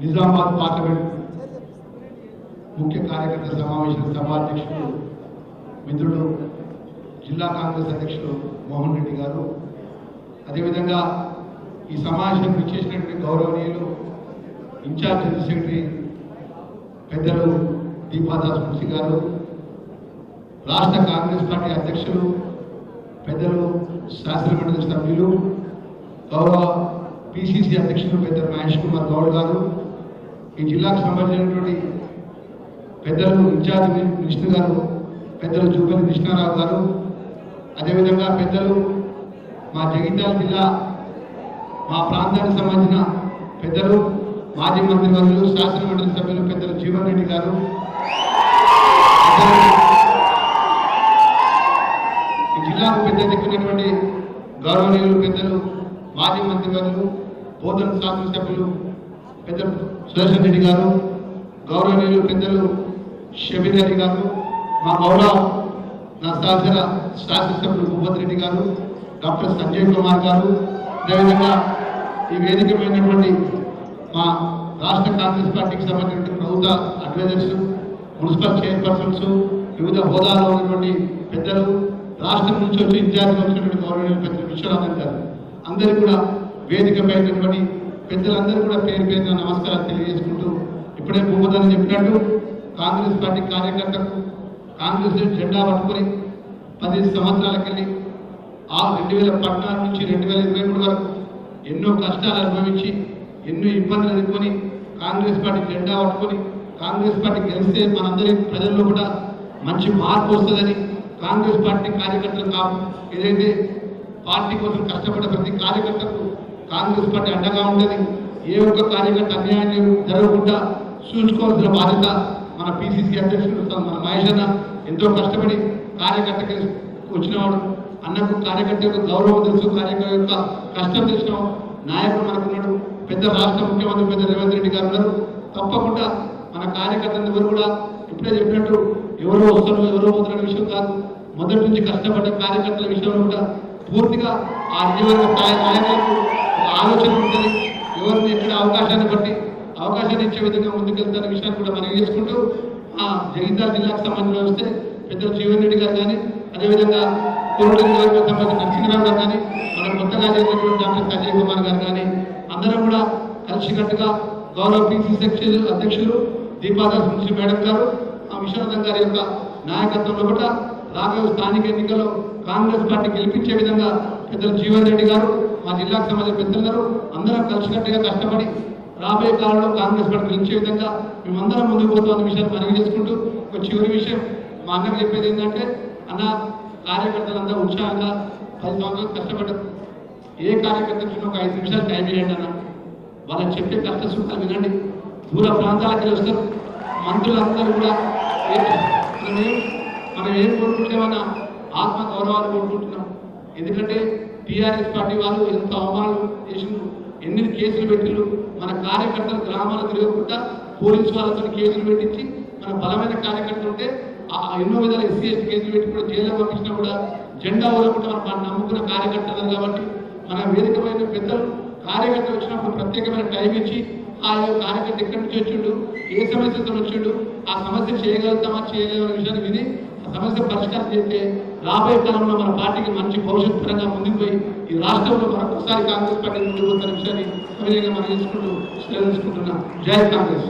Nizamabad parliament ముఖ్య కార్యకర్త సమావేశం సభాధ్యక్షుడు మిత్రుడు జిల్లా కాంగ్రెస్ అధ్యక్షుడు మోహన్ రెడ్డి గారు. అదేవిధంగా ఈ సమావేశం ఇచ్చేసినటువంటి గౌరవనీయులు ఇన్ఛార్జ్ జనరల్ సెక్రటరీ పెద్దలు దీపాదాస్ మున్సి గారు రాష్ట్ర కాంగ్రెస్ పార్టీ అధ్యక్షులు పెద్దలు శాసనమండలి సభ్యులు గౌరవ పిసిసి అధ్యక్షులు పెద్దలు మహేష్ కుమార్ గౌడ్ గారు ఈ జిల్లాకు సంబంధించినటువంటి పెద్దలు ఇన్ఛార్జ్ కృష్ణ గారు పెద్దలు జూపల్లి కృష్ణారావు గారు అదేవిధంగా పెద్దలు మా జగిత్యాల జిల్లా మా ప్రాంతానికి సంబంధించిన పెద్దలు మాజీ మంత్రి వర్యులు శాసనమండలి సభ్యులు పెద్దలు జీవన్ రెడ్డి గారు ఈ జిల్లాకు పెద్ద దిక్కున్నటువంటి గౌరవనీయులు పెద్దలు మాజీ మంత్రి మంత్రివర్యులు బోధన శాసనసభ్యులు పెద్దలు సుదర్శన్ రెడ్డి గారు గౌరవనీయులు పెద్దలు షబీర్ రెడ్డి గారు మా గౌరవ నా సహచర శాసనసభ్యులు భూపతి రెడ్డి గారు డాక్టర్ సంజయ్ కుమార్ గారు. అదేవిధంగా ఈ వేదికమైనటువంటి మా రాష్ట్ర కాంగ్రెస్ పార్టీకి సంబంధించిన ప్రభుత్వ అడ్వైజర్స్ మున్సిపల్ చైర్పర్సన్స్ వివిధ హోదాలో ఉన్నటువంటి పెద్దలు రాష్ట్రం నుంచి వచ్చి ఇన్ఛార్జ్ వచ్చినటువంటి గౌరవనీయులు పెద్దలు విశ్వనాథన్ గారు అందరికీ కూడా వేదికపై ఉన్నటువంటి పెద్దలందరూ కూడా పేరు పేరున నమస్కారాలు తెలియజేసుకుంటూ ఇప్పుడే భూపదని చెప్పినట్టు కాంగ్రెస్ పార్టీ కార్యకర్తకు కాంగ్రెస్ జెండా పట్టుకొని పది సంవత్సరాలకెళ్ళి ఆ రెండు వేల పద్నాలుగు నుంచి రెండు వేల ఇరవై మూడు వరకు ఎన్నో కష్టాలు అనుభవించి ఎన్నో ఇబ్బందులు ఎదుర్కొని కాంగ్రెస్ పార్టీ జెండా పట్టుకొని కాంగ్రెస్ పార్టీ గెలిస్తే మనందరి ప్రజల్లో కూడా మంచి మార్పు వస్తుందని కాంగ్రెస్ పార్టీ కార్యకర్తలు కాదు ఏదైతే పార్టీ కోసం కష్టపడే ప్రతి కార్యకర్తకు కాంగ్రెస్ పార్టీ అండగా ఉండేది. ఏ ఒక్క కార్యకర్త అన్యాయం జరగకుండా చూసుకోవాల్సిన బాధ్యత మన పిసిసి అధ్యక్షుడు మన మహేష్ అన్న. ఎంతో కష్టపడి కార్యకర్తకి వచ్చినవాడు. అన్నకు కార్యకర్త యొక్క గౌరవం తెలుసు కార్యకర్త యొక్క కష్టం తెలిసిన నాయకుడు మనకున్నాడు. పెద్ద రాష్ట్ర ముఖ్యమంత్రి పెద్ద రేవంత్ రెడ్డి గారు ఉన్నారు. తప్పకుండా మన కార్యకర్తలు ఎవరు కూడా ఇప్పుడే చెప్పినట్టు ఎవరో వస్తారు ఎవరో పోతున్న విషయం కాదు. మొదటి నుంచి కష్టపడ్డ కార్యకర్తల విషయంలో కూడా పూర్తిగా ఆ నియోజక స్థాయి నాయకులకు ఒక ఆలోచన ఉంటుంది. ఎవరిని ఎక్కడ అవకాశాన్ని బట్టి అవకాశాన్ని ఇచ్చే విధంగా ముందుకెళ్తున్న విషయాన్ని కూడా మనం చేసుకుంటూ ఆ జగిత్యాల జిల్లాకు సంబంధించిన వస్తే పెద్ద జీవన్ రెడ్డి గారు కానీ అదేవిధంగా కోరుడు నియోజకవర్గం సంబంధించిన నరసింహరావు గారు కానీ మన కొత్తగా చేసినటువంటి డాక్టర్ సంజయ్ కుమార్ గారు కానీ అందరం కూడా కలిసికట్టుగా గౌరవ పిసి సెక్షన్ అధ్యక్షులు దీపాదాస్ మున్సి మేడం గారు ఆ విశ్వనాథం గారి యొక్క నాయకత్వంలో కూడా రాబోయే స్థానిక ఎన్నికల్లో కాంగ్రెస్ పార్టీ గెలిపించే విధంగా పెద్దలు జీవన్ రెడ్డి గారు మా జిల్లాకు సంబంధించిన పెద్దలందరూ గారు అందరం కలిసికట్టుగా కష్టపడి రాబోయే కాలంలో కాంగ్రెస్ పార్టీ గెలిచే విధంగా మేమందరం ముందుకు పోతామన్న విషయాన్ని మనవి చేసుకుంటూ ఒక చివరి విషయం మా అన్నకు చెప్పేది ఏంటంటే అన్న కార్యకర్తలందరూ ఉత్సాహంగా పది సంవత్సరాలు కష్టపడ్డారు ఏ కార్యకర్త ఒక ఐదు నిమిషాలు టైం ఇవ్వండి అన్న. వాళ్ళకి చెప్పే కష్ట సుఖాలు వినండి. దూర ప్రాంతాలకు వెళ్ళి వస్తారు. మంత్రులందరూ కూడా ఏ- మనం ఏం మనం మన ఆత్మ గౌరవాలు కోరుకుంటున్నాం. ఎందుకంటే టీఆర్ఎస్ పార్టీ వాళ్ళు ఎంత అవమానాలు చేసిండ్రు ఎన్ని కేసులు పెట్టిండ్రు మన కార్యకర్తలు గ్రామాలు తిరగకుండా పోలీసు వాళ్ళతో కేసులు పెట్టించి మన బలమైన కార్యకర్తలు ఉంటే ఆ ఎన్నో విధాల ఎస్సీ ఎస్టీ కేసులు పెట్టి కూడా జైల్లో పంపించినా కూడా జెండా ఊరకుండా మనం మనం నమ్ముకున్న కార్యకర్తలు కాబట్టి మన వేదికమైన పెద్దలు కార్యకర్త వచ్చినప్పుడు ప్రత్యేకమైన టైం ఇచ్చి ఆ యొక్క కార్యకర్త ఎక్కడి నుంచి వచ్చిండు? ఏ సమస్యతో వచ్చిండు? ఆ సమస్య చేయగలుగుతామా? చేయగల విషయాన్ని విని సమస్య పరిష్కారం చేస్తే రాబోయే కాలంలో మన పార్టీకి మంచి భవిష్యత్తు పరంగా ముందుకు పోయి ఈ రాష్ట్రంలో మరొకసారి కాంగ్రెస్ పార్టీ ముందుకు వస్తున్న విషయాన్ని సవినయంగా మనం తీసుకుంటూ సెలవు తీసుకుంటున్నాం. జై కాంగ్రెస్.